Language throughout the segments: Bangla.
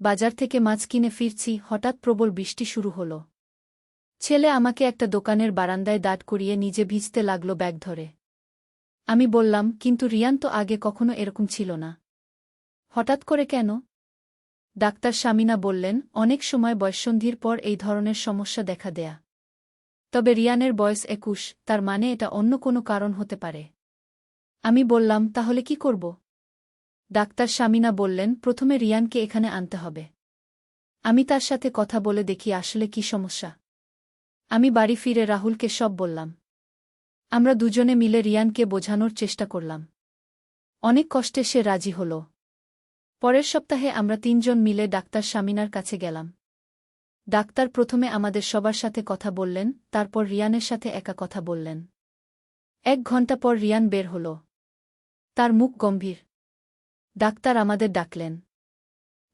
বাজার থেকে মাছ কিনে ফিরছি, হঠাৎ প্রবল বৃষ্টি শুরু হল। ছেলে আমাকে একটা দোকানের বারান্দায় দাঁড় করিয়ে নিজে ভিজতে লাগল ব্যাগ ধরে। আমি বললাম, কিন্তু রিয়ান তো আগে কখনো এরকম ছিল না। হঠাৎ করে কেন? ডাক্তার শামিনা বললেন, অনেক সময় বয়সন্ধির পর এই ধরনের সমস্যা দেখা দেয়া। তবে রিয়ানের বয়স একুশ, তার মানে এটা অন্য কোনো কারণ হতে পারে। আমি বললাম, তাহলে কি করব? ডাক্তার শামিনা বললেন, প্রথমে রিয়ানকে এখানে আনতে হবে। আমি তার সাথে কথা বলে দেখি আসলে কি সমস্যা। আমি বাড়ি ফিরে রাহুলকে সব বললাম। আমরা দুজনে মিলে রিয়ানকে বোঝানোর চেষ্টা করলাম। অনেক কষ্টে সে রাজি হল। পরের সপ্তাহে আমরা তিনজন মিলে ডাক্তার শামিনার কাছে গেলাম। ডাক্তার প্রথমে আমাদের সবার সাথে কথা বললেন, তারপর রিয়ানের সাথে একা কথা বললেন। এক ঘণ্টা পর রিয়ান বের হল। তার মুখ গম্ভীর। ডাক্তার আমাদের ডাকলেন।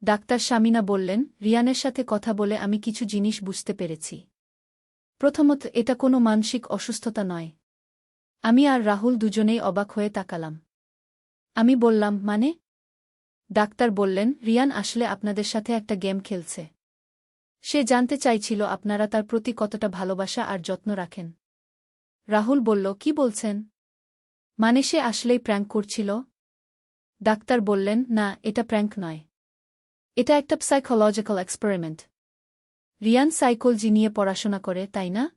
ডাক্তার শামিনা বললেন, রিয়ানের সাথে কথা বলে আমি কিছু জিনিস বুঝতে পেরেছি। প্রথমত, এটা কোনো মানসিক অসুস্থতা নয়। আমি আর রাহুল দুজনেই অবাক হয়ে তাকালাম। আমি বললাম মানে? ডাক্তার বললেন, রিয়ান আসলে আপনাদের সাথে একটা গেম খেলছে। সে জানতে চাইছিল আপনারা তার প্রতি কতটা ভালোবাসা আর যত্ন রাখেন। রাহুল বলল, কি বলছেন? মানে সে আসলেই প্র্যাঙ্ক করছিল? ডাক্তার বললেন, না, এটা প্র্যাঙ্ক নয়। এটা একটা সাইকোলজিক্যাল এক্সপেরিমেন্ট রিয়ান সাইকোলজি নিয়ে পড়াশোনা করে, তাই না?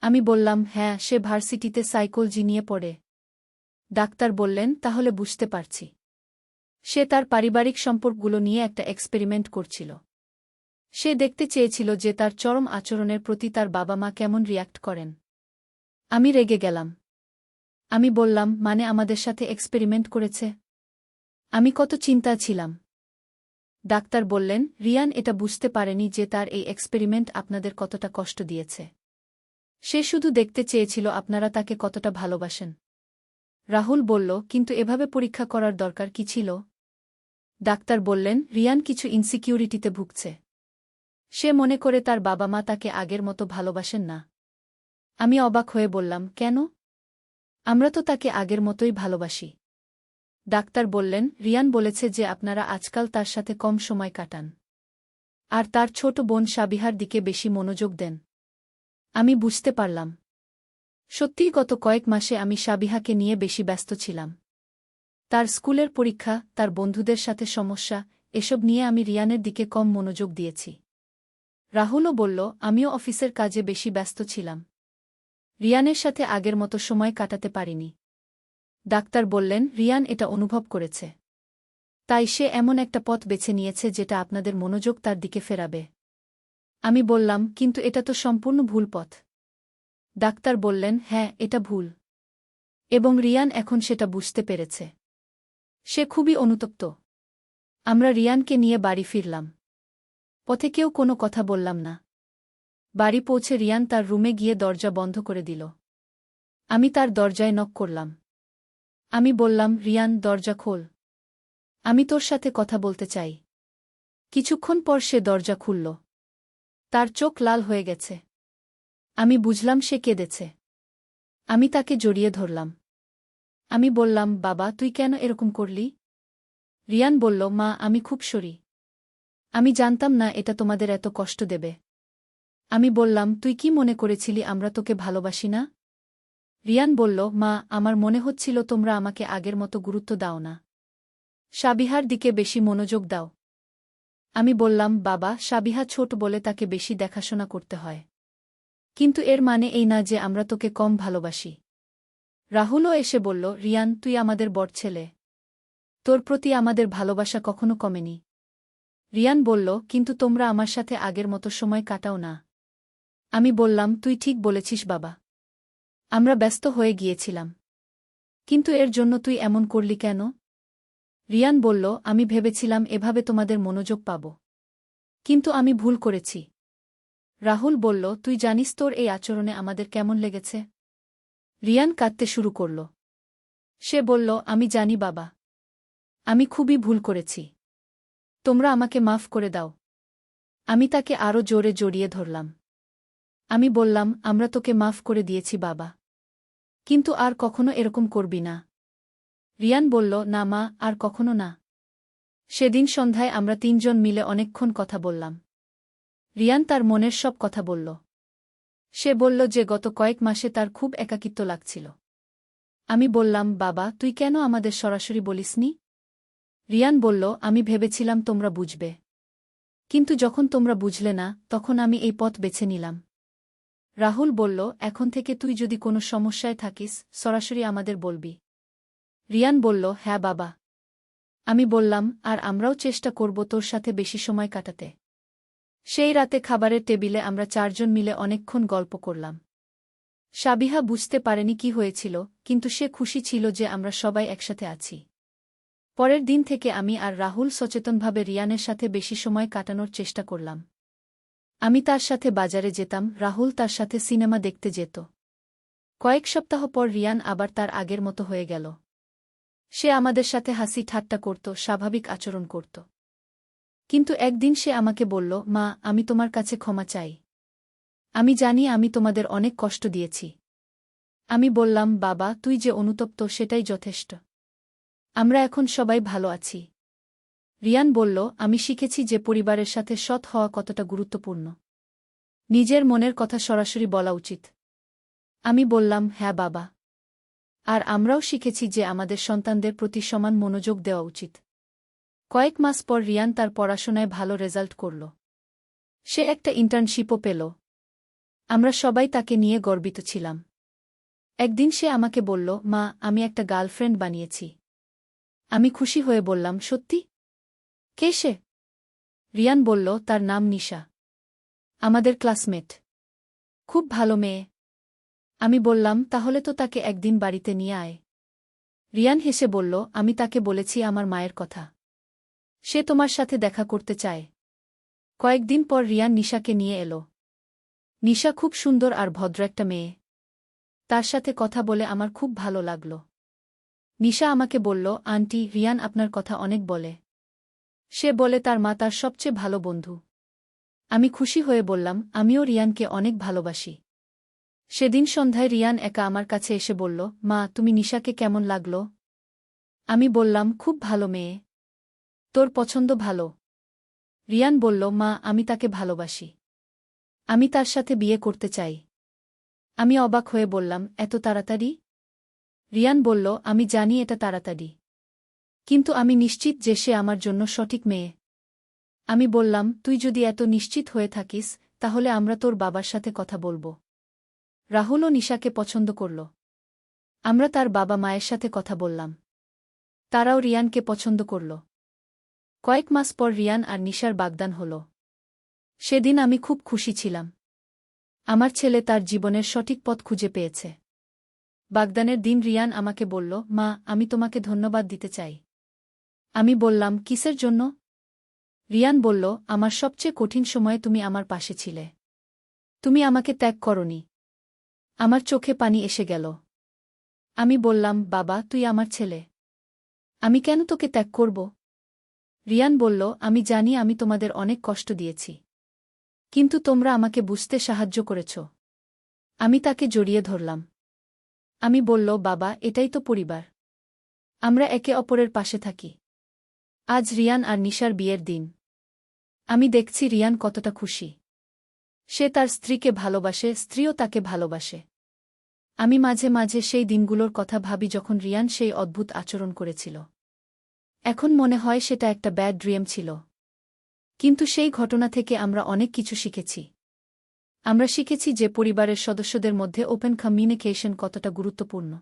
আমি বললাম হ্যাঁ সে ভার্সিটিতে সাইকোলজি নিয়ে পড়ে। ডাক্তার বললেন, তাহলে বুঝতে পারছি। সে তার পারিবারিক সম্পর্কগুলো নিয়ে একটা এক্সপেরিমেন্ট করছিল। সে দেখতে চেয়েছিল যে তার চরম আচরণের প্রতি তার বাবা মা কেমন রিয়্যাক্ট করেন। আমি রেগে গেলাম। আমি বললাম মানে আমাদের সাথে এক্সপেরিমেন্ট করেছে? আমি কত চিন্তা ছিলাম। ডাক্তার বললেন, রিয়ান এটা বুঝতে পারেনি যে তার এই এক্সপেরিমেন্ট আপনাদের কতটা কষ্ট দিয়েছে। সে শুধু দেখতে চেয়েছিল আপনারা তাকে কতটা ভালোবাসেন। রাহুল বলল, কিন্তু এভাবে পরীক্ষা করার দরকার কি ছিল? ডাক্তার বললেন, রিয়ান কিছু ইনসিকিউরিটিতে ভুগছে। সে মনে করে তার বাবা মা তাকে আগের মতো ভালোবাসেন না। আমি অবাক হয়ে বললাম, কেন? আমরা তো তাকে আগের মতোই ভালোবাসি। ডাক্তার বললেন, রিয়ান বলেছে যে আপনারা আজকাল তার সাথে কম সময় কাটান। আর তার ছোট বোন সাবিহার দিকে বেশি মনোযোগ দেন। আমি বুঝতে পারলাম। সত্যিই গত কয়েক মাসে আমি সাবিহাকে নিয়ে বেশি ব্যস্ত ছিলাম। তার স্কুলের পরীক্ষা, তার বন্ধুদের সাথে সমস্যা, এসব নিয়ে আমি রিয়ানের দিকে কম মনোযোগ দিয়েছি। রাহুলও বলল, আমিও অফিসের কাজে বেশি ব্যস্ত ছিলাম। রিয়ানের সাথে আগের মতো সময় কাটাতে পারিনি। ডাক্তার বললেন, রিয়ান এটা অনুভব করেছে। তাই সে এমন একটা পথ বেছে নিয়েছে যেটা আপনাদের মনোযোগ তার দিকে ফেরাবে। আমি বললাম, কিন্তু এটা তো সম্পূর্ণ ভুল পথ। ডাক্তার বললেন হ্যাঁ এটা ভুল। এবং রিয়ান এখন সেটা বুঝতে পেরেছে। সে খুবই অনুতপ্ত। আমরা রিয়ানকে নিয়ে বাড়ি ফিরলাম। পথে কেউ কোনো কথা বললাম না। বাড়ি পৌঁছে রিয়ান তার রুমে গিয়ে দরজা বন্ধ করে দিল। আমি তার দরজায় নক করলাম। আমি বললাম, রিয়ান, দরজা খোল। আমি তোর সাথে কথা বলতে চাই। কিছুক্ষণ পর সে দরজা খুলল। তার চোখ লাল হয়ে গেছে। আমি বুঝলাম সে কেঁদেছে। আমি তাকে জড়িয়ে ধরলাম। আমি বললাম, বাবা, তুই কেন এরকম করলি? রিয়ান বলল, মা, আমি খুব সরি। আমি জানতাম না এটা তোমাদের এত কষ্ট দেবে। আমি বললাম, তুই কি মনে করেছিলি আমরা তোকে ভালোবাসি না? রিয়ান বলল, মা, আমার মনে হচ্ছিল তোমরা আমাকে আগের মতো গুরুত্ব দাও না। সাবিহার দিকে বেশি মনোযোগ দাও। আমি বললাম, বাবা, সাবিহা ছোট বলে তাকে বেশি দেখাশোনা করতে হয়। কিন্তু এর মানে এই না যে আমরা তোকে কম ভালোবাসি। রাহুলও এসে বলল, রিয়ান, তুই আমাদের বড় ছেলে। তোর প্রতি আমাদের ভালোবাসা কখনো কমেনি। রিয়ান বলল, কিন্তু তোমরা আমার সাথে আগের মতো সময় কাটাও না। আমি বললাম, তুই ঠিক বলেছিস, বাবা। আমরা ব্যস্ত হয়ে গিয়েছিলাম। কিন্তু এর জন্য তুই এমন করলি কেন? রিয়ান বলল, আমি ভেবেছিলাম এভাবে তোমাদের মনোযোগ পাব। কিন্তু আমি ভুল করেছি। রাহুল বলল, তুই জানিস তোর এই আচরণে আমাদের কেমন লেগেছে? রিয়ান কাঁদতে শুরু করল। সে বলল, আমি জানি বাবা। আমি খুবই ভুল করেছি। তোমরা আমাকে মাফ করে দাও। আমি তাকে আরও জোরে জড়িয়ে ধরলাম। আমি বললাম, আমরা তোকে মাফ করে দিয়েছি বাবা। কিন্তু আর কখনো এরকম করবি না। রিয়ান বলল, না মা, আর কখনো না। সেদিন সন্ধ্যায় আমরা তিনজন মিলে অনেকক্ষণ কথা বললাম। রিয়ান তার মনের সব কথা বলল। সে বলল যে গত কয়েক মাসে তার খুব একাকিত্ব লাগছিল। আমি বললাম, বাবা, তুই কেন আমাদের সরাসরি বলিসনি? রিয়ান বলল, আমি ভেবেছিলাম তোমরা বুঝবে। কিন্তু যখন তোমরা বুঝলে না, তখন আমি এই পথ বেছে নিলাম। রাহুল বলল, এখন থেকে তুই যদি কোনো সমস্যায় থাকিস, সরাসরি আমাদের বলবি। রিয়ান বলল হ্যাঁ বাবা। আমি বললাম, আর আমরাও চেষ্টা করব তোর সাথে বেশি সময় কাটাতে। সেই রাতে খাবারের টেবিলে আমরা চারজন মিলে অনেকক্ষণ গল্প করলাম। সাবিহা বুঝতে পারেনি কি হয়েছিল, কিন্তু সে খুশি ছিল যে আমরা সবাই একসাথে আছি। পরের দিন থেকে আমি আর রাহুল সচেতনভাবে রিয়ানের সাথে বেশি সময় কাটানোর চেষ্টা করলাম। আমি তার সাথে বাজারে যেতাম, রাহুল তার সাথে সিনেমা দেখতে যেত। কয়েক সপ্তাহ পর রিয়ান আবার তার আগের মতো হয়ে গেল। সে আমাদের সাথে হাসি ঠাট্টা করত, স্বাভাবিক আচরণ করত। কিন্তু একদিন সে আমাকে বলল, মা, আমি তোমার কাছে ক্ষমা চাই। আমি জানি আমি তোমাদের অনেক কষ্ট দিয়েছি। আমি বললাম, বাবা, তুই যে অনুতপ্ত, সেটাই যথেষ্ট। আমরা এখন সবাই ভালো আছি। রিয়ান বলল, আমি শিখেছি যে পরিবারের সাথে সৎ হওয়া কতটা গুরুত্বপূর্ণ। নিজের মনের কথা সরাসরি বলা উচিত। আমি বললাম হ্যাঁ বাবা। আর আমরাও শিখেছি যে আমাদের সন্তানদের প্রতি সমান মনোযোগ দেওয়া উচিত। কয়েক মাস পর রিয়ান তার পড়াশোনায় ভালো রেজাল্ট করল। সে একটা ইন্টার্নশিপও পেল। আমরা সবাই তাকে নিয়ে গর্বিত ছিলাম। একদিন সে আমাকে বলল, মা, আমি একটা গার্লফ্রেন্ড বানিয়েছি। আমি খুশি হয়ে বললাম, সত্যি? কে সে? রিয়ান বলল, তার নাম নিশা। আমাদের ক্লাসমেট। খুব ভালো মেয়ে। আমি বললাম, তাহলে তো তাকে একদিন বাড়িতে নিয়ে আয়। রিয়ান হেসে বলল, আমি তাকে বলেছি আমার মায়ের কথা। সে তোমার সাথে দেখা করতে চায়। কয়েকদিন পর রিয়ান নিশাকে নিয়ে এলো। নিশা খুব সুন্দর আর ভদ্র একটা মেয়ে। তার সাথে কথা বলে আমার খুব ভালো লাগল। নিশা আমাকে বলল, আন্টি, রিয়ান আপনার কথা অনেক বলে। সে বলে, তার মা তার সবচেয়ে ভালো বন্ধু। আমি খুশি হয়ে বললাম, আমিও রিয়ানকে অনেক ভালোবাসি। সেদিন সন্ধ্যায় রিয়ান একা আমার কাছে এসে বলল, মা, তুমি নিশাকে কেমন লাগল? আমি বললাম, খুব ভালো মেয়ে। তোর পছন্দ ভালো। রিয়ান বলল, মা, আমি তাকে ভালোবাসি। আমি তার সাথে বিয়ে করতে চাই। আমি অবাক হয়ে বললাম, এত তাড়াতাড়ি? রিয়ান বলল, আমি জানি এটা তাড়াতাড়ি। কিন্তু আমি নিশ্চিত যে সে আমার জন্য সঠিক মেয়ে। আমি বললাম, তুই যদি এত নিশ্চিত হয়ে থাকিস, তাহলে আমরা তোর বাবার সাথে কথা বলব। রাহুলও নিশাকে পছন্দ করল। আমরা তার বাবা মায়ের সাথে কথা বললাম। তারাও রিয়ানকে পছন্দ করল। কয়েক মাস পর রিয়ান আর নিশার বাগদান হল। সেদিন আমি খুব খুশি ছিলাম। আমার ছেলে তার জীবনের সঠিক পথ খুঁজে পেয়েছে। বাগদানের দিন রিয়ান আমাকে বলল, মা, আমি তোমাকে ধন্যবাদ দিতে চাই। আমি বললাম, কিসের জন্য? রিয়ান বলল, আমার সবচেয়ে কঠিন সময়ে তুমি আমার পাশে ছিলে। তুমি আমাকে ত্যাগ করনি। আমার চোখে পানি এসে গেল। আমি বললাম, বাবা, তুই আমার ছেলে। আমি কেন তোকে ত্যাগ করব? রিয়ান বলল, আমি জানি আমি তোমাদের অনেক কষ্ট দিয়েছি। কিন্তু তোমরা আমাকে বুঝতে সাহায্য করেছ। আমি তাকে জড়িয়ে ধরলাম। আমি বলল, বাবা, এটাই তো পরিবার। আমরা একে অপরের পাশে থাকি। আজ রিয়ান আর নিশার বিয়ের দিন। আমি দেখছি রিয়ান কতটা খুশি। সে তার স্ত্রীকে ভালোবাসে, স্ত্রীও তাকে ভালোবাসে। আমি মাঝে মাঝে সেই দিনগুলোর কথা ভাবি যখন রিয়ান সেই অদ্ভুত আচরণ করেছিল। এখন মনে হয় সেটা একটা ব্যাড ড্রিয়েম ছিল। কিন্তু সেই ঘটনা থেকে আমরা অনেক কিছু শিখেছি। আমরা শিখেছি যে পরিবারের সদস্যদের মধ্যে ওপেন কমিউনিকেশন কতটা গুরুত্বপূর্ণ।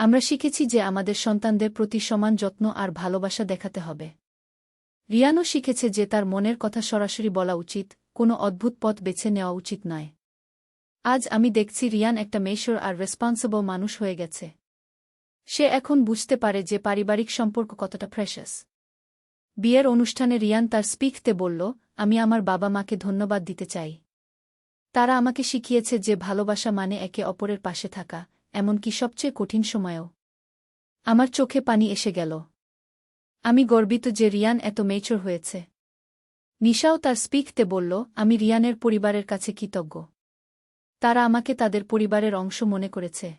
আমরা শিখেছি যে আমাদের সন্তানদের প্রতি সমান যত্ন আর ভালোবাসা দেখাতে হবে। রিয়ানও শিখেছে যে তার মনের কথা সরাসরি বলা উচিত, কোনো অদ্ভুত পথ বেছে নেওয়া উচিত নয়। আজ আমি দেখছি রিয়ান একটা মেশর আর রেসপন্সিবল মানুষ হয়ে গেছে। সে এখন বুঝতে পারে যে পারিবারিক সম্পর্ক কতটা ফ্রেশাস বিয়ের অনুষ্ঠানে রিয়ান তার স্পিকতে বলল, আমি আমার বাবা মাকে ধন্যবাদ দিতে চাই। তারা আমাকে শিখিয়েছে যে ভালোবাসা মানে একে অপরের পাশে থাকা। এমনকি সবচেয়ে কঠিন সময়েও। আমার চোখে পানি এসে গেল। আমি গর্বিত যে রিয়ান এত মেচর হয়েছে। নিশাও তার স্পিকতে বলল, আমি রিয়ানের পরিবারের কাছে কৃতজ্ঞ। তারা আমাকে তাদের পরিবারের অংশ মনে করেছে।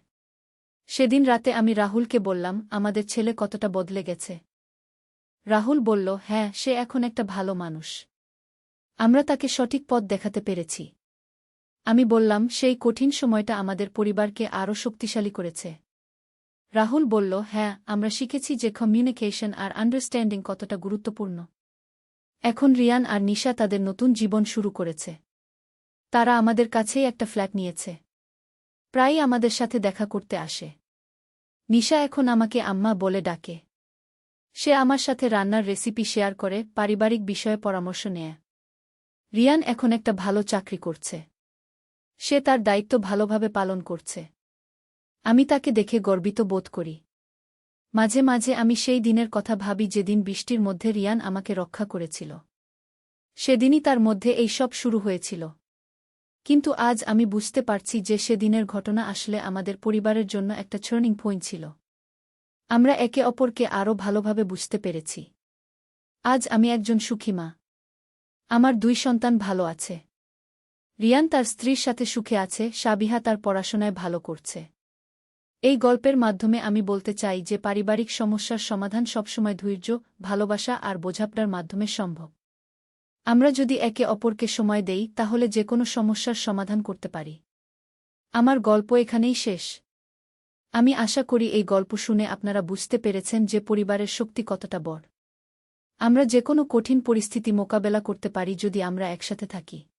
সেদিন রাতে আমি রাহুলকে বললাম, আমাদের ছেলে কতটা বদলে গেছে? রাহুল বলল হ্যাঁ সে এখন একটা ভালো মানুষ। আমরা তাকে সঠিক পথ দেখাতে পেরেছি। আমি বললাম, সেই কঠিন সময়টা আমাদের পরিবারকে আরও শক্তিশালী করেছে। রাহুল বলল হ্যাঁ আমরা শিখেছি যে কমিউনিকেশন আর আন্ডারস্ট্যান্ডিং কতটা গুরুত্বপূর্ণ। এখন রিয়ান আর নিশা তাদের নতুন জীবন শুরু করেছে। তারা আমাদের কাছেই একটা ফ্ল্যাট নিয়েছে। প্রায়ই আমাদের সাথে দেখা করতে আসে। নিশা এখন আমাকে আম্মা বলে ডাকে। সে আমার সাথে রান্নার রেসিপি শেয়ার করে, পারিবারিক বিষয়ে পরামর্শ নেয়। রিয়ান এখন একটা ভালো চাকরি করছে। সে তার দায়িত্ব ভালোভাবে পালন করছে। আমি তাকে দেখে গর্বিত বোধ করি। মাঝে মাঝে আমি সেই দিনের কথা ভাবি যেদিন বৃষ্টির মধ্যে রিয়ান আমাকে রক্ষা করেছিল। সেদিনই তার মধ্যে এই সব শুরু হয়েছিল। কিন্তু আজ আমি বুঝতে পারছি যে সেদিনের ঘটনা আসলে আমাদের পরিবারের জন্য একটা টার্নিং পয়েন্ট ছিল। আমরা একে অপরকে আরও ভালোভাবে বুঝতে পেরেছি। আজ আমি একজন সুখী মা। আমার দুই সন্তান ভালো আছে। রিয়ান তার স্ত্রীর সাথে সুখে আছে, সাবিহা তার পড়াশোনায় ভালো করছে। এই গল্পের মাধ্যমে আমি বলতে চাই যে পারিবারিক সমস্যার সমাধান সবসময় ধৈর্য, ভালোবাসা আর বোঝাপড়ার মাধ্যমে সম্ভব। আমরা যদি একে অপরকে সময় দেই, তাহলে যে কোনো সমস্যার সমাধান করতে পারি। আমার গল্প এখানেই শেষ। আমি আশা করি এই গল্প শুনে আপনারা বুঝতে পেরেছেন যে পরিবারের শক্তি কতটা বড়। আমরা যে কোনো কঠিন পরিস্থিতি মোকাবেলা করতে পারি যদি আমরা একসাথে থাকি।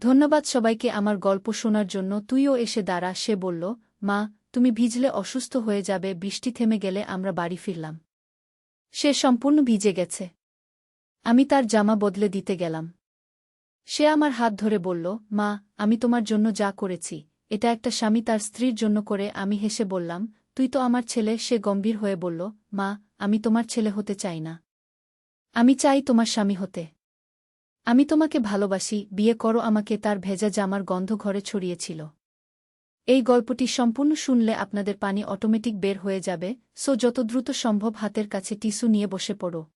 ধন্যবাদ সবাইকে আমার গল্প শোনার জন্য। তুইও এসে দাঁড়া, সে বলল, মা, তুমি ভিজলে অসুস্থ হয়ে যাবে, বৃষ্টি থেমে গেলে আমরা বাড়ি ফিরলাম। সে সম্পূর্ণ ভিজে গেছে। আমি তার জামা বদলে দিতে গেলাম। সে আমার হাত ধরে বলল, মা, আমি তোমার জন্য যা করেছি, এটা একটা স্বামী তার স্ত্রীর জন্য করে। আমি হেসে বললাম, তুই তো আমার ছেলে। সে গম্ভীর হয়ে বলল, মা, আমি তোমার ছেলে হতে চাই না। আমি চাই তোমার স্বামী হতে। আমি তোমাকে ভালোবাসি, বিয়ে করো আমাকে তার ভেজা জামার গন্ধ ঘরে ছড়িয়েছিল এই গল্পটি সম্পূর্ণ শুনলে আপনাদের পানি অটোমেটিক বের হয়ে যাবে, সো যত দ্রুত সম্ভব হাতের কাছে টিস্যু নিয়ে বসে পড়ো।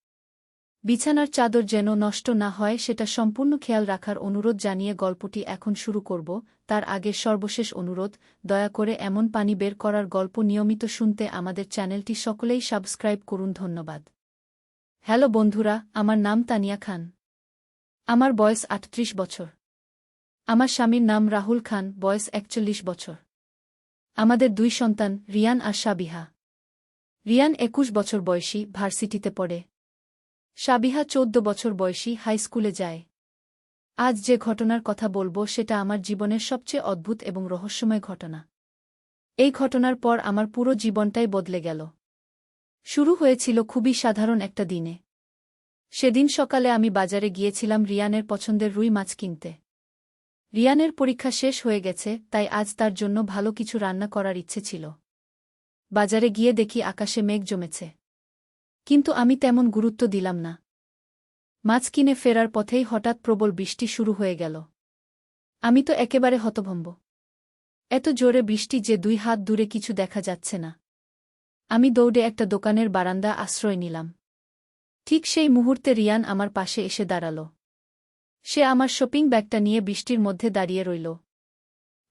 বিছানার চাদর যেন নষ্ট না হয়, সেটা সম্পূর্ণ খেয়াল রাখার অনুরোধ জানিয়ে গল্পটি এখন শুরু করব, তার আগে সর্বশেষ অনুরোধ, দয়া করে এমন পানি বের করার গল্প নিয়মিত শুনতে আমাদের চ্যানেলটি সকলেই সাবস্ক্রাইব করুন, ধন্যবাদ। হ্যালো বন্ধুরা, আমার নাম তানিয়া খান। আমার বয়স আটত্রিশ বছর। আমার স্বামীর নাম রাহুল খান, বয়স একচল্লিশ বছর। আমাদের দুই সন্তান, রিয়ান আর সাবিহা। রিয়ান একুশ বছর বয়সী, ভার্সিটিতে পড়ে। সাবিহা চৌদ্দ বছর বয়সী, হাই স্কুলে যায়। আজ যে ঘটনার কথা বলব, সেটা আমার জীবনের সবচেয়ে অদ্ভুত এবং রহস্যময় ঘটনা। এই ঘটনার পর আমার পুরো জীবনটাই বদলে গেল। শুরু হয়েছিল খুবই সাধারণ একটা দিনে। সেদিন সকালে আমি বাজারে গিয়েছিলাম রিয়ানের পছন্দের রুই মাছ কিনতে। রিয়ানের পরীক্ষা শেষ হয়ে গেছে, তাই আজ তার জন্য ভালো কিছু রান্না করার ইচ্ছে ছিল। বাজারে গিয়ে দেখি আকাশে মেঘ জমেছে। কিন্তু আমি তেমন গুরুত্ব দিলাম না। মাছ কিনে ফেরার পথেই হঠাৎ প্রবল বৃষ্টি শুরু হয়ে গেল। আমি তো একেবারে হতভম্ব। এত জোরে বৃষ্টি যে দুই হাত দূরে কিছু দেখা যাচ্ছে না। আমি দৌড়ে একটা দোকানের বারান্দা আশ্রয় নিলাম। ঠিক সেই মুহূর্তে রিয়ান আমার পাশে এসে দাঁড়াল। সে আমার শপিং ব্যাগটা নিয়ে বৃষ্টির মধ্যে দাঁড়িয়ে রইল।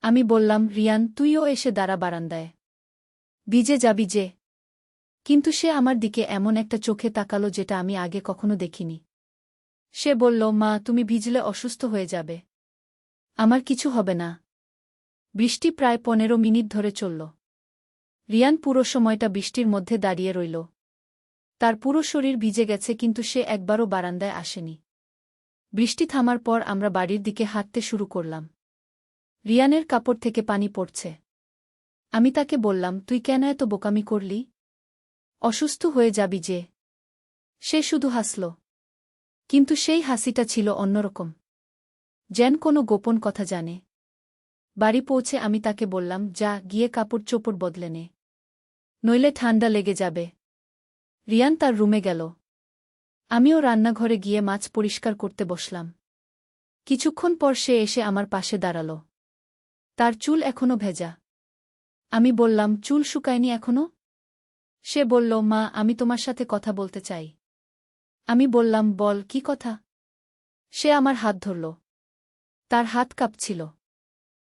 আমি বললাম, রিয়ান, তুইও এসে দাঁড়া বারান্দায়। ভিজে যাবি যে। কিন্তু সে আমার দিকে এমন একটা চোখে তাকালো যেটা আমি আগে কখনো দেখিনি। সে বলল, মা, তুমি ভিজলে অসুস্থ হয়ে যাবে। আমার কিছু হবে না। বৃষ্টি প্রায় পনেরো মিনিট ধরে চলল। রিয়ান পুরো সময়টা বৃষ্টির মধ্যে দাঁড়িয়ে রইল। তার পুরো শরীর ভিজে গেছে কিন্তু সে একবারও বারান্দায় আসেনি। বৃষ্টি থামার পর আমরা বাড়ির দিকে হাঁটতে শুরু করলাম। রিয়ানের কাপড় থেকে পানি পড়ছে। আমি তাকে বললাম, তুই কেন এত বোকামি করলি? অসুস্থ হয়ে যাবি যে। সে শুধু হাসল। কিন্তু সেই হাসিটা ছিল অন্যরকম। যেন কোনো গোপন কথা জানে। বাড়ি পৌঁছে আমি তাকে বললাম, যা, গিয়ে কাপড় চোপড় বদলে নে। নইলে ঠান্ডা লেগে যাবে। রিয়ান তার রুমে গেল। আমিও রান্নাঘরে গিয়ে মাছ পরিষ্কার করতে বসলাম। কিছুক্ষণ পর সে এসে আমার পাশে দাঁড়াল। তার চুল এখনও ভেজা। আমি বললাম, চুল শুকায়নি এখনও? সে বলল, মা, আমি তোমার সাথে কথা বলতে চাই। আমি বললাম, বল, কি কথা? সে আমার হাত ধরল। তার হাত কাঁপছিল।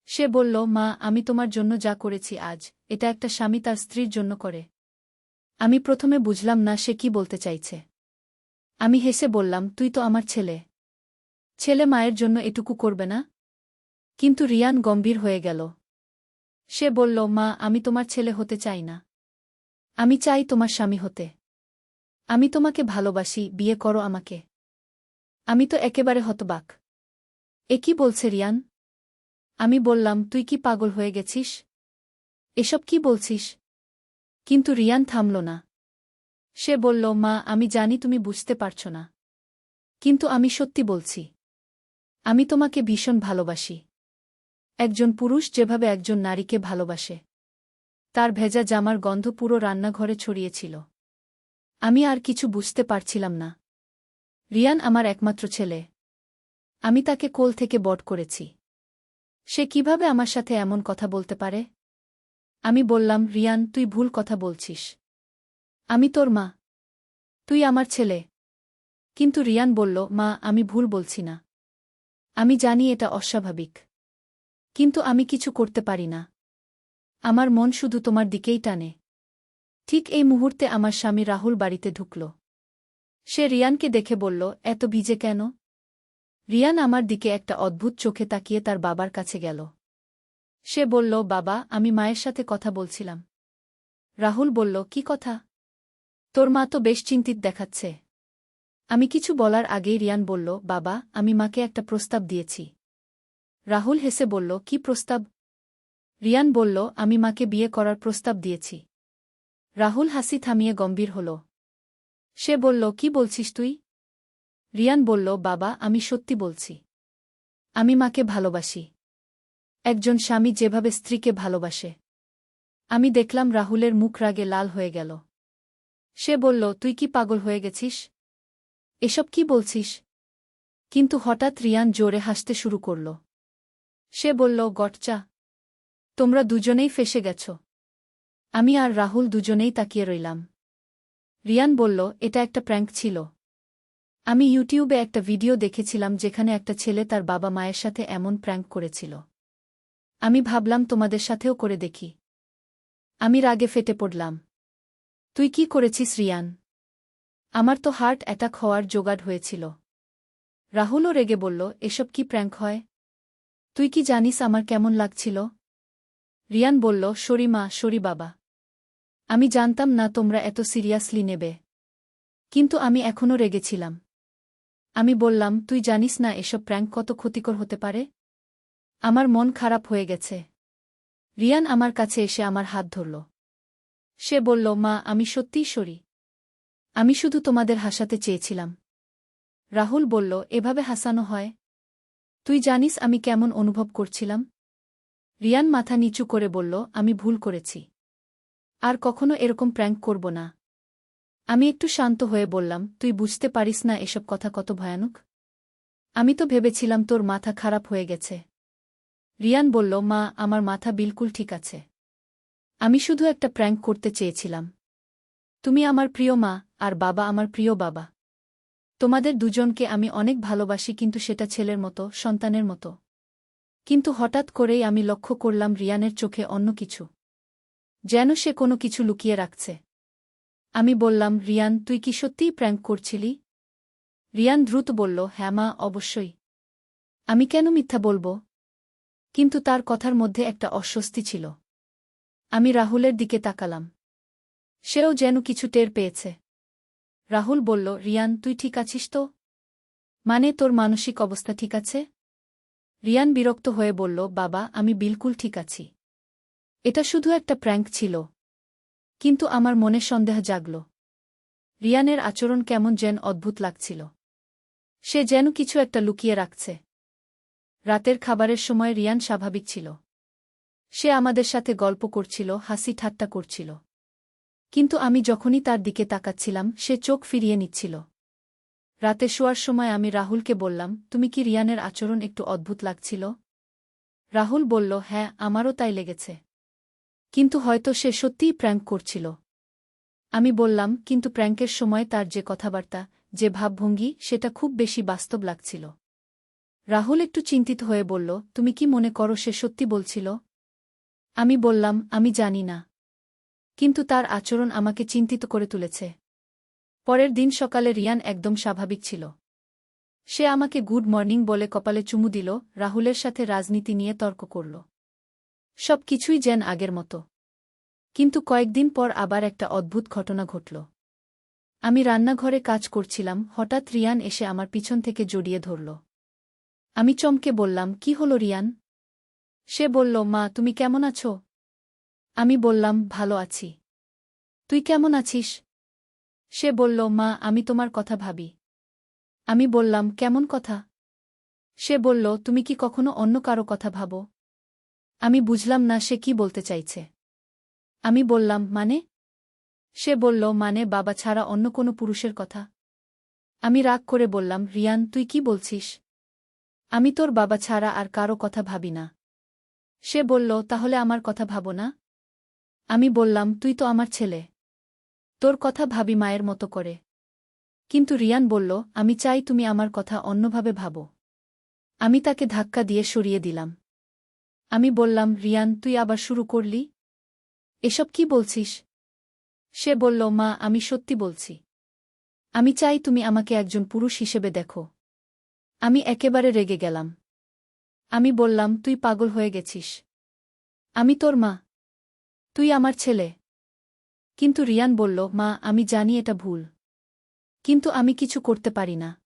সে বলল, মা, আমি তোমার জন্য যা করেছি আজ, এটা একটা স্বামী তার স্ত্রীর জন্য করে। আমি প্রথমে বুঝলাম না সে কি বলতে চাইছে। আমি হেসে বললাম, তুই তো আমার ছেলে। ছেলে মায়ের জন্য এটুকু করবে না? কিন্তু রিয়ান গম্ভীর হয়ে গেল। সে বলল, মা, আমি তোমার ছেলে হতে চাই না। আমি চাই তোমার স্বামী হতে। আমি তোমাকে ভালোবাসি, বিয়ে করো আমাকে। আমি তো একেবারে হতবাক। এ কি বলছে রিয়ান? আমি বললাম, তুই কি পাগল হয়ে গেছিস? এসব কি বলছিস? কিন্তু রিয়ান থামল না। সে বলল, মা, আমি জানি তুমি বুঝতে পারছ না। কিন্তু আমি সত্যি বলছি, আমি তোমাকে ভীষণ ভালোবাসি। একজন পুরুষ যেভাবে একজন নারীকে ভালোবাসে, তার ভেজা জামার গন্ধ পুরো রান্নাঘরে ছড়িয়েছিল। আমি আর কিছু বুঝতে পারছিলাম না। রিয়ান আমার একমাত্র ছেলে। আমি তাকে কোল থেকে বট করেছি। সে কীভাবে আমার সাথে এমন কথা বলতে পারে? আমি বললাম, রিয়ান, তুই ভুল কথা বলছিস। আমি তোর মা। তুই আমার ছেলে। কিন্তু রিয়ান বলল, মা, আমি ভুল বলছি না। আমি জানি এটা অস্বাভাবিক। কিন্তু আমি কিছু করতে পারি না। আমার মন শুধু তোমার দিকেই টানে। ঠিক এই মুহূর্তে আমার স্বামী রাহুল বাড়িতে ঢুকল। সে রিয়ানকে দেখে বলল, এত ভিজে কেন? রিয়ান আমার দিকে একটা অদ্ভুত চোখে তাকিয়ে তার বাবার কাছে গেল। সে বলল, বাবা, আমি মায়ের সাথে কথা বলছিলাম। রাহুল বলল, কি কথা? তোর মা তো বেশ চিন্তিত দেখাচ্ছে। আমি কিছু বলার আগেই রিয়ান বলল, বাবা, আমি মাকে একটা প্রস্তাব দিয়েছি। রাহুল হেসে বলল, কি প্রস্তাব? রিয়ান বলল, আমি মাকে বিয়ে করার প্রস্তাব দিয়েছি। রাহুল হাসি থামিয়ে গম্ভীর হল। সে বলল, কি বলছিস তুই? রিয়ান বলল, বাবা, আমি সত্যি বলছি। আমি মাকে ভালোবাসি। একজন স্বামী যেভাবে স্ত্রীকে ভালোবাসে। আমি দেখলাম রাহুলের মুখ রাগে লাল হয়ে গেল। সে বলল, তুই কি পাগল হয়ে গেছিস? এসব কি বলছিস? কিন্তু হঠাৎ রিয়ান জোরে হাসতে শুরু করল। সে বলল, গটচা, তোমরা দুজনেই ফেসে গেছ। আমি আর রাহুল দুজনেই তাকিয়ে রইলাম। রিয়ান বলল, এটা একটা প্র্যাঙ্ক ছিল। আমি ইউটিউবে একটা ভিডিও দেখেছিলাম যেখানে একটা ছেলে তার বাবা মায়ের সাথে এমন প্র্যাঙ্ক করেছিল। আমি ভাবলাম তোমাদের সাথেও করে দেখি। আমি রাগে ফেটে পড়লাম। তুই কি করেছিস রিয়ান? আমার তো হার্ট অ্যাটাক হওয়ার জোগাড় হয়েছিল। রাহুলও রেগে বলল, এসব কি প্র্যাঙ্ক হয়? তুই কি জানিস আমার কেমন লাগছিল? রিয়ান বলল, সরি মা, সরি বাবা। আমি জানতাম না তোমরা এত সিরিয়াসলি নেবে। কিন্তু আমি এখনও রেগেছিলাম। আমি বললাম, তুই জানিস না এসব প্র্যাঙ্ক কত ক্ষতিকর হতে পারে? আমার মন খারাপ হয়ে গেছে। রিয়ান আমার কাছে এসে আমার হাত ধরল। সে বলল, মা, আমি সত্যিই সরি। আমি শুধু তোমাদের হাসাতে চেয়েছিলাম। রাহুল বলল, এভাবে হাসানো হয়? তুই জানিস আমি কেমন অনুভব করছিলাম? রিয়ান মাথা নিচু করে বলল, আমি ভুল করেছি। আর কখনো এরকম প্র্যাঙ্ক করব না। আমি একটু শান্ত হয়ে বললাম, তুই বুঝতে পারিস না এসব কথা কত ভয়ানক? আমি তো ভেবেছিলাম তোর মাথা খারাপ হয়ে গেছে। রিয়ান বলল, মা, আমার মাথা বিলকুল ঠিক আছে। আমি শুধু একটা প্র্যাঙ্ক করতে চেয়েছিলাম। তুমি আমার প্রিয় মা, আর বাবা আমার প্রিয় বাবা। তোমাদের দুজনকে আমি অনেক ভালোবাসি, কিন্তু সেটা ছেলের মতো, সন্তানের মতো। কিন্তু হঠাৎ করেই আমি লক্ষ্য করলাম রিয়ানের চোখে অন্য কিছু। যেন সে কোনো কিছু লুকিয়ে রাখছে। আমি বললাম, রিয়ান, তুই কি সত্যিই প্র্যাঙ্ক করছিলি? রিয়ান দ্রুত বলল হ্যাঁ মা, অবশ্যই। আমি কেন মিথ্যা বলব? কিন্তু তার কথার মধ্যে একটা অস্বস্তি ছিল। আমি রাহুলের দিকে তাকালাম। সেও যেন কিছু টের পেয়েছে। রাহুল বলল, রিয়ান, তুই ঠিক আছিস তো? মানে তোর মানসিক অবস্থা ঠিক আছে? রিয়ান বিরক্ত হয়ে বলল, বাবা, আমি বিলকুল ঠিক আছি। এটা শুধু একটা প্র্যাঙ্ক ছিল। কিন্তু আমার মনে সন্দেহ জাগল। রিয়ানের আচরণ কেমন যেন অদ্ভুত লাগছিল। সে যেন কিছু একটা লুকিয়ে রাখছে। রাতের খাবারের সময় রিয়ান স্বাভাবিক ছিল। সে আমাদের সাথে গল্প করছিল, হাসি ঠাট্টা করছিল। কিন্তু আমি যখনই তার দিকে তাকাচ্ছিলাম, সে চোখ ফিরিয়ে নিচ্ছিল। রাতে শোয়ার সময় আমি রাহুলকে বললাম, তুমি কি রিয়ানের আচরণ একটু অদ্ভুত লাগছিল? রাহুল বলল হ্যাঁ আমারও তাই লেগেছে। কিন্তু হয়তো সে সত্যিই প্র্যাঙ্ক করছিল। আমি বললাম, কিন্তু প্র্যাঙ্কের সময় তার যে কথাবার্তা, যে ভাবভঙ্গি, সেটা খুব বেশি বাস্তব লাগছিল। রাহুল একটু চিন্তিত হয়ে বলল, তুমি কি মনে করো সে সত্যি বলছিল? আমি বললাম, আমি জানি না। কিন্তু তার আচরণ আমাকে চিন্তিত করে তুলেছে। পরের দিন সকালে রিয়ান একদম স্বাভাবিক ছিল। সে আমাকে গুড মর্নিং বলে কপালে চুমু দিল, রাহুলের সাথে রাজনীতি নিয়ে তর্ক করল। সব কিছুই যেন আগের মতো। কিন্তু কয়েকদিন পর আবার একটা অদ্ভুত ঘটনা ঘটল। আমি রান্নাঘরে কাজ করছিলাম, হঠাৎ রিয়ান এসে আমার পিছন থেকে জড়িয়ে ধরল। আমি চমকে বললাম, কি হল রিয়ান? সে বলল, মা, তুমি কেমন আছো? আমি বললাম, ভালো আছি। তুই কেমন আছিস? সে বলল, মা, আমি তোমার কথা ভাবি। আমি বললাম, কেমন কথা? সে বলল, তুমি কি কখনো অন্য কারও কথা ভাবো? আমি বুঝলাম, না, সে কি বলতে চাইছে? আমি বললাম মানে? সে বলল মানে বাবা ছাড়া অন্য কোনো পুরুষের কথা। আমি রাগ করে বললাম, রিয়ান, তুই কি বলছিস? আমি তোর বাবা ছাড়া আর কারও কথা ভাবি না। সে বলল, তাহলে আমার কথা ভাবো না? আমি বললাম, তুই তো আমার ছেলে। তোর কথা ভাবি মায়ের মতো করে। কিন্তু রিয়ান বলল, আমি চাই তুমি আমার কথা অন্যভাবে ভাবো। আমি তাকে ধাক্কা দিয়ে সরিয়ে দিলাম। আমি বললাম, রিয়ান, তুই আবার শুরু করলি? এসব কি বলছিস? সে বলল, মা, আমি সত্যি বলছি। আমি চাই তুমি আমাকে একজন পুরুষ হিসেবে দেখো। আমি একেবারে রেগে গেলাম। আমি বললাম, তুই পাগল হয়ে গেছিস। আমি তোর মা। তুই আমার ছেলে। কিন্তু রিয়ান বলল, মা, আমি জানি এটা ভুল। কিন্তু আমি কিছু করতে পারি না।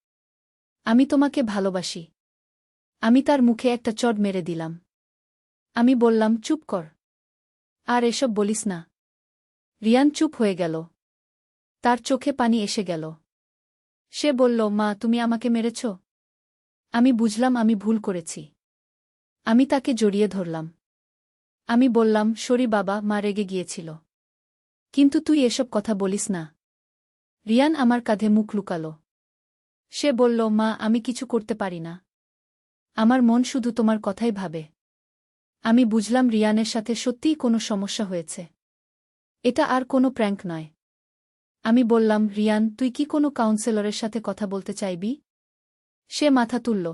আমি তোমাকে ভালোবাসি। আমি তার মুখে একটা চট মেরে দিলাম। আমি বললাম, চুপ কর। আর এসব বলিস না। রিয়ান চুপ হয়ে গেল। তার চোখে পানি এসে গেল। সে বলল, মা, তুমি আমাকে মেরেছ? আমি বুঝলাম আমি ভুল করেছি। আমি তাকে জড়িয়ে ধরলাম। আমি বললাম, সরি বাবা, মা রেগে গিয়েছিল। কিন্তু তুই এসব কথা বলিস না। রিয়ান আমার কাঁধে মুখ লুকাল। সে বলল, মা, আমি কিছু করতে পারি না। আমার মন শুধু তোমার কথাই ভাবে। আমি বুঝলাম রিয়ানের সাথে সত্যিই কোনো সমস্যা হয়েছে। এটা আর কোনো প্র্যাঙ্ক নয়। আমি বললাম, রিয়ান, তুই কি কোনো কাউন্সেলরের সাথে কথা বলতে চাইবি? সে মাথা তুলল।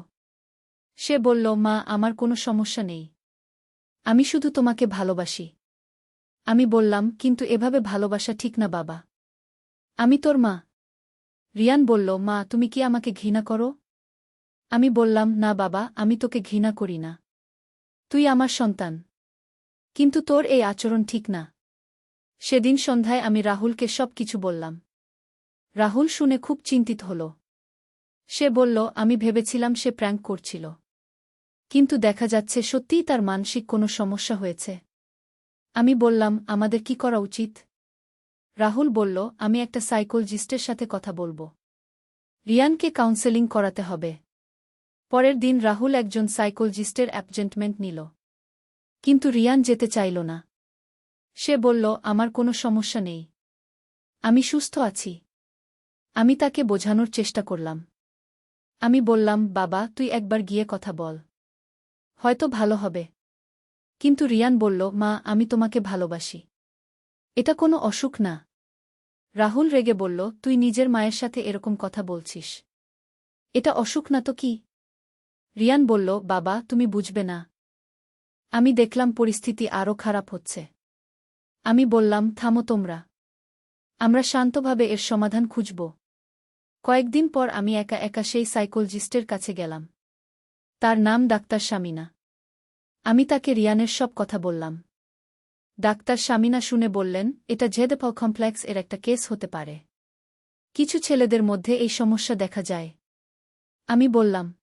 সে বলল, মা, আমার কোনো সমস্যা নেই। আমি শুধু তোমাকে ভালোবাসি। আমি বললাম, কিন্তু এভাবে ভালোবাসা ঠিক না, বাবা। আমি তোর মা। রিয়ান বলল, মা, তুমি কি আমাকে ঘৃণা করো? আমি বললাম, না, বাবা, আমি তোকে ঘৃণা করি না। তুই আমার সন্তান। কিন্তু তোর এই আচরণ ঠিক না। সেদিন সন্ধ্যায় আমি রাহুলকে সব কিছু বললাম। রাহুল শুনে খুব চিন্তিত হল। সে বলল, আমি ভেবেছিলাম সে প্র্যাঙ্ক করছিল। কিন্তু দেখা যাচ্ছে সত্যিই তার মানসিক কোনো সমস্যা হয়েছে। আমি বললাম, আমাদের কি করা উচিত? রাহুল বলল, আমি একটা সাইকোলজিস্টের সাথে কথা বলব। রিয়ানকে কাউন্সেলিং করাতে হবে। পরের দিন রাহুল একজন সাইকোলজিস্টের অ্যাপজেন্টমেন্ট নিল। কিন্তু রিয়ান যেতে চাইল না। সে বলল, আমার কোনো সমস্যা নেই। আমি সুস্থ আছি। আমি তাকে বোঝানোর চেষ্টা করলাম। আমি বললাম, বাবা, তুই একবার গিয়ে কথা বল। হয়তো ভালো হবে। কিন্তু রিয়ান বলল, মা, আমি তোমাকে ভালোবাসি। এটা কোনো অসুখ না। রাহুল রেগে বলল, তুই নিজের মায়ের সাথে এরকম কথা বলছিস। এটা অসুখ না তো কি? রিয়ান বলল, বাবা, তুমি বুঝবে না। আমি দেখলাম পরিস্থিতি আরও খারাপ হচ্ছে। আমি বললাম, থামো তোমরা। আমরা শান্তভাবে এর সমাধান খুঁজব। কয়েকদিন পর আমি একা একা সেই সাইকোলজিস্টের কাছে গেলাম। তার নাম ডাক্তার শামিনা। আমি তাকে রিয়ানের সব কথা বললাম। ডাক্তার শামিনা শুনে বললেন, এটা জেদেপ কমপ্লেক্স এর একটা কেস হতে পারে। কিছু ছেলেদের মধ্যে এই সমস্যা দেখা যায়। আমি বললাম